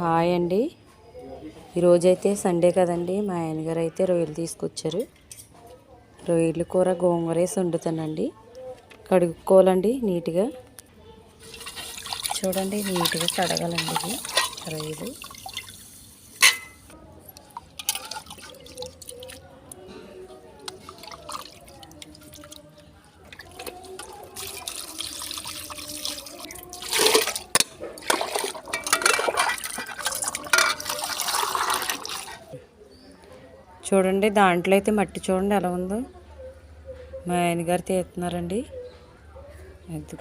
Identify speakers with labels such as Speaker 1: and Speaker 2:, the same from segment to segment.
Speaker 1: Hi అండి. ఈరోజైతే Sunday కదండి. మా ఆయనగారు అయితే రొయ్యలు తీసుకొచ్చారు. రొయ్యలు కూర గోంగూరేసి వండుతానండి. కడుక్కోవాలండి నీట్గా. చూడండి నీట్గా కడగాలండి ఇది రొయ్యలు. చూడండి దాంట్లో అయితే మట్టి చూడండి ఎలా ఉందో. మా ఆయనగారు తీస్తున్నారండి. అది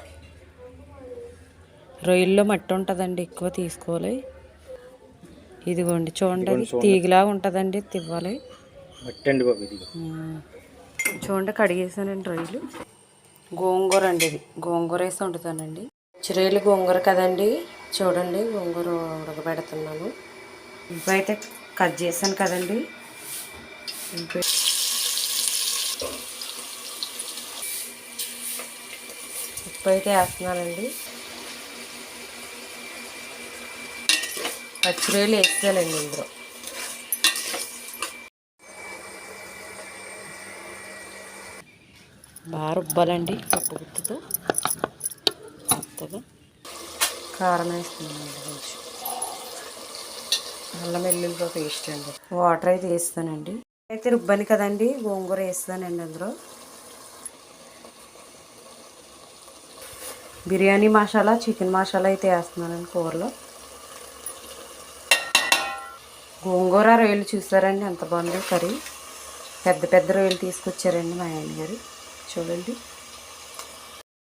Speaker 1: రొయ్యల్లో మట్టి ఉంటుందండి ఎక్కువ తీసుకోవాలి. ఇదిగోండి చూడండి అది తీగలా ఉంటుందండి తివ్వాలి.
Speaker 2: బాబు ఇది.
Speaker 1: చూడండి కడిగేసానండి రొయ్యలు. గోంగూర అండి ఇది. గోంగూర వేసి వండుతానండి. చిరొయ్యలు గోంగూర కదండి. చూడండి గోంగూర ఉడకబెడుతున్నాను. ఇప్పుడు అయితే కట్ చేశాను కదండి. ఉప్పు అయితే వేస్తున్నానండి. పచ్చిరొయ్యలు వేస్తానండి ఇందులో. బాగా రుబ్బాలండి పప్పు గుత్తుతో. కారం వేస్తున్నానండి కొంచెం. అల్లం వెల్లుల్లితో పేస్ట్ అండి. వాటర్ అయితే వేస్తానండి. అయితే రుబ్బాను కదండి గోంగూర వేస్తానండి అందులో. బిర్యానీ మసాలా చికెన్ మసాలా అయితే వేస్తున్నానండి కూరలో. గోంగూర రొయ్యలు చూసారండి ఎంత బాగుందో కర్రీ. పెద్ద పెద్ద రొయ్యలు తీసుకొచ్చారండి మా ఆయన గారు. చూడండి.